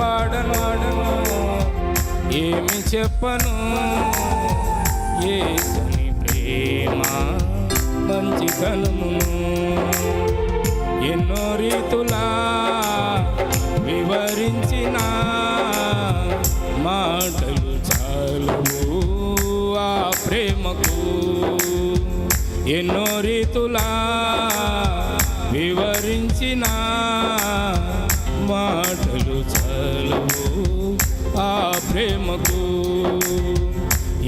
పాడను. పాడనాడను ఏమి చెప్పను? ఏసని ప్రేమ మంచితనమును ఎన్నో రీతులా వివరించిన మాటలు చాలవు ఆ ప్రేమకు. ఎన్నో రీతులా వివరించిన మా ఆ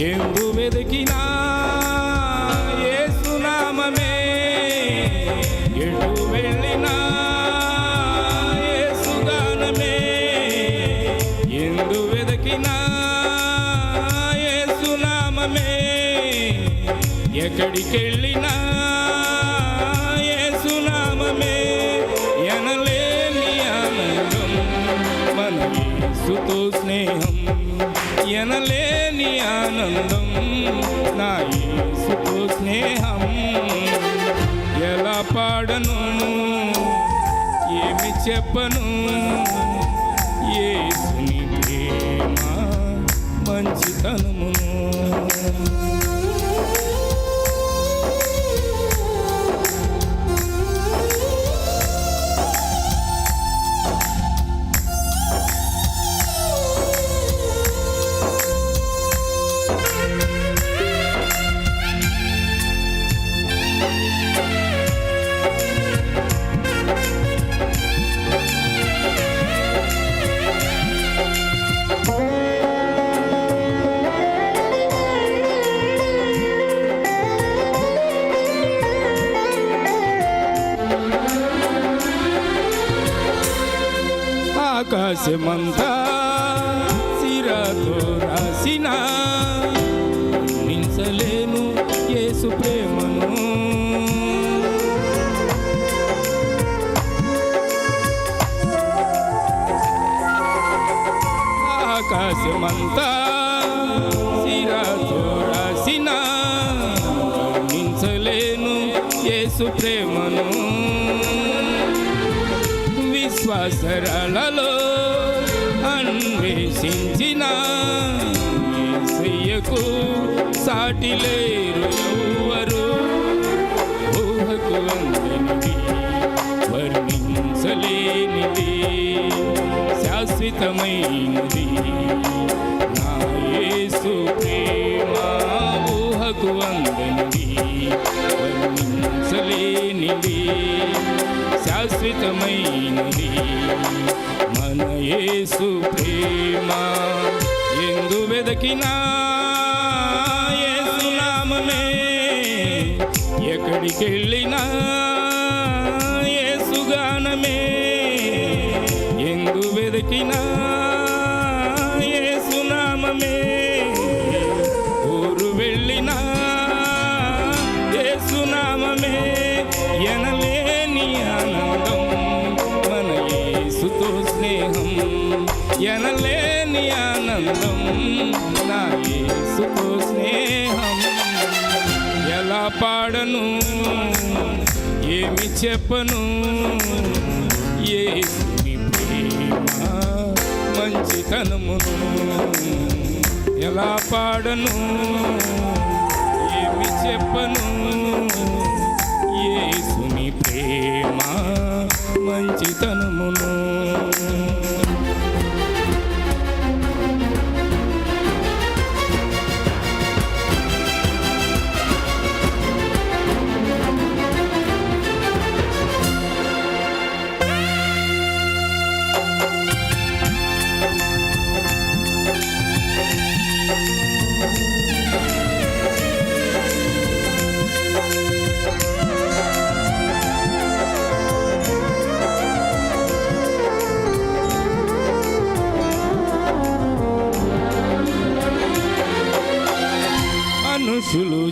ఎందు వెతికినా ఏసునామమే ఎటు వెళ్ళినా ఏసుగానమే ఎందు వెతికినా ఏసునామమే ఎక్కడికెళ్ళినా ఎనలేని ఆనందం నా యేసుతో స్నేహం. ఎలా పాడను ఏమి చెప్పను ఏసుని ప్రేమ మంచితనమును. ఆకాశమంతా సిరాతో రాసిన. నించలేను యేసు ప్రేమను. ఆకాశమంతా సిరాతో రాసిన. నించలేను యేసు ప్రేమను. విశ్వాసరాలలో అన్వేషించిన శ్రీయకు సాటి లేరు ఎవ్వరు ఊహకు అందనిది వర్ణించలేనిది శాశ్వతమైనది. నా యేసు ప్రేమ ఊహకు అందనిది వర్ణించలేనిది శాశ్వతమైనది. మన యేసు ప్రేమ ఎందు వెదకినా యేసు నామమే ఎక్కడికెళ్ళినా యేసుగానమే ఎందు వెదకినా యేసు స్నేహం ఎనలేని ఆనందం. నా యేసుతో స్నేహం ఎలా పాడను? ఏమి చెప్పను? ఏసుని ప్రేమ మంచితనమును ఎలా పాడను? ఏమి చెప్పను? యేసుని ప్రేమ మంచితనమును.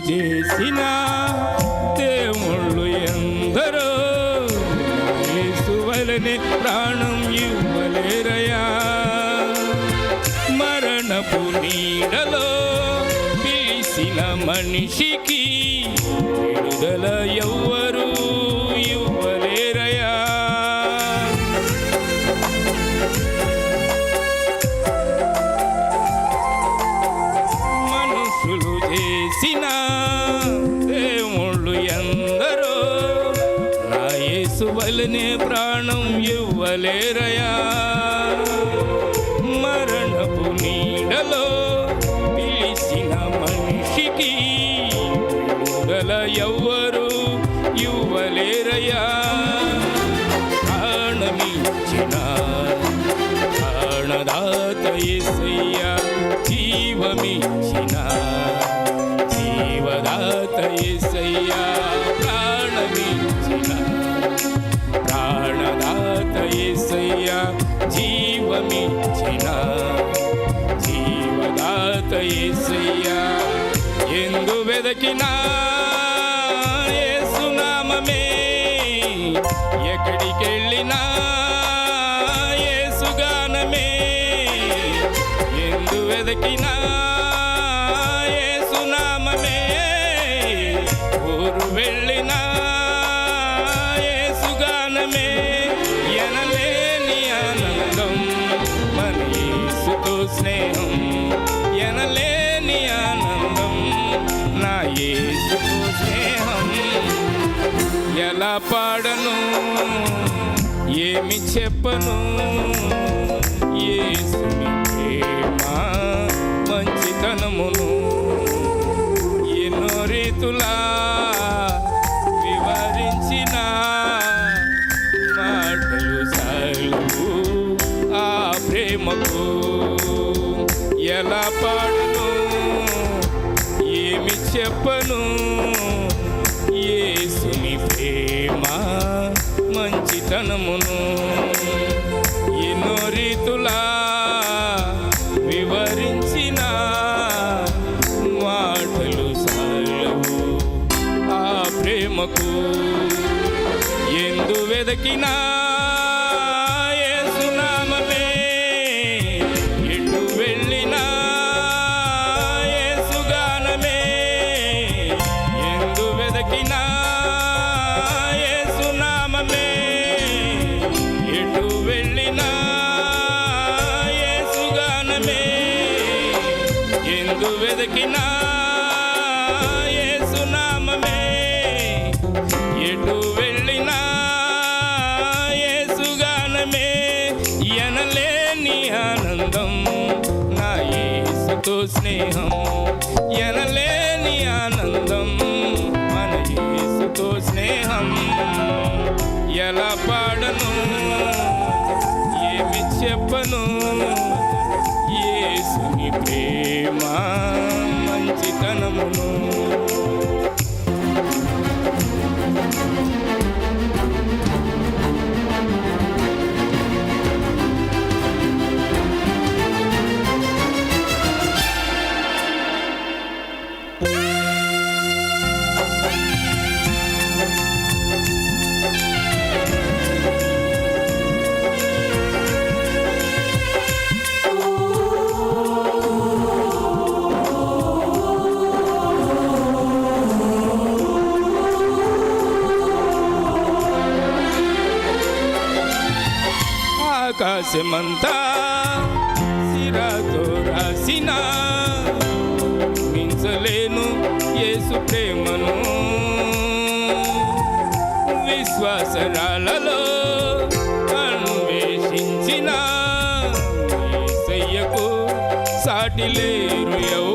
చేసిన దేవుళ్ళు ఎందరో? యేసువలనే ప్రాణం ఇవ్వలేరయా? మరణపు నీడలో పిలిచి పిలిసిన మనిషికి విడుదల ఎవ్వరూ ఇవ్వలేరు. వలనే ప్రాణం ఇవ్వలేరయా? మరణపు నీడలో పిలిచిన మనిషికి గల ఎవ్వరు ఇవ్వలేరయా? ప్రాణమిచ్చిన ప్రాణదాత యేసయ్యా జీవమిచ్చిన ఎందు వెదకినా ఎక్కడికెళ్ళినా యేసుగానమే ఎందు వెదకినా పాడను ఏమి చెప్పను. యేసుని ప్రేమ మంచితనమును ఎన్నో రీతులా వివరించిన మాటలు సాగు ఆ ప్రేమకు ఎలా పాడను ఏమి చెప్పను. మంచితనమును ఎన్నో రీతులా వివరించిన మాటలు సాలవు ఆ ప్రేమకు. ఎందు వెదకినా వెదకినా యేసునామమే ఎటు వెళ్ళినా యేసుగానమే ఎనలేని ఆనందం నా యేసుతో స్నేహం. ఎనలేని ఆనందం మన యేసుతో స్నేహం. ఎలా పాడను? ఏమి చెప్పను? ఏసుని ప్రేమ మంచితనమును ఆకాశమంతా సిరాతో రాసిన మించలేను యేసు ప్రేమను. విశ్వాసరాలలో అన్వేషించిన యేసయ్యకు సాటి లేరు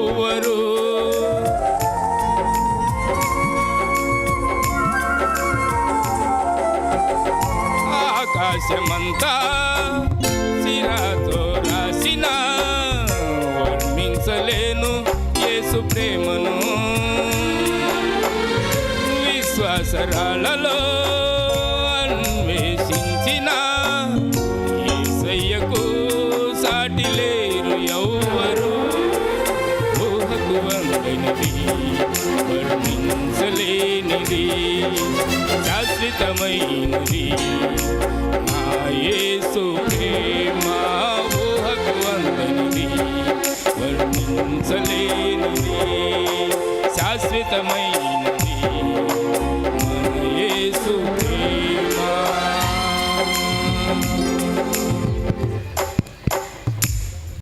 ఆకాశమంతా సిరాతో రాసిన వర్ణించలేను యేసు ప్రేమను. విశ్వాసరాలలో అన్వేషించిన యేసయ్యకు సాటి లేరు ఎవ్వరు. ఊహకు వందనిది వర్ణించలేనిది శాశ్వతమైనది. యేసు ప్రేమ వర్ణించలేను శాశ్వతమై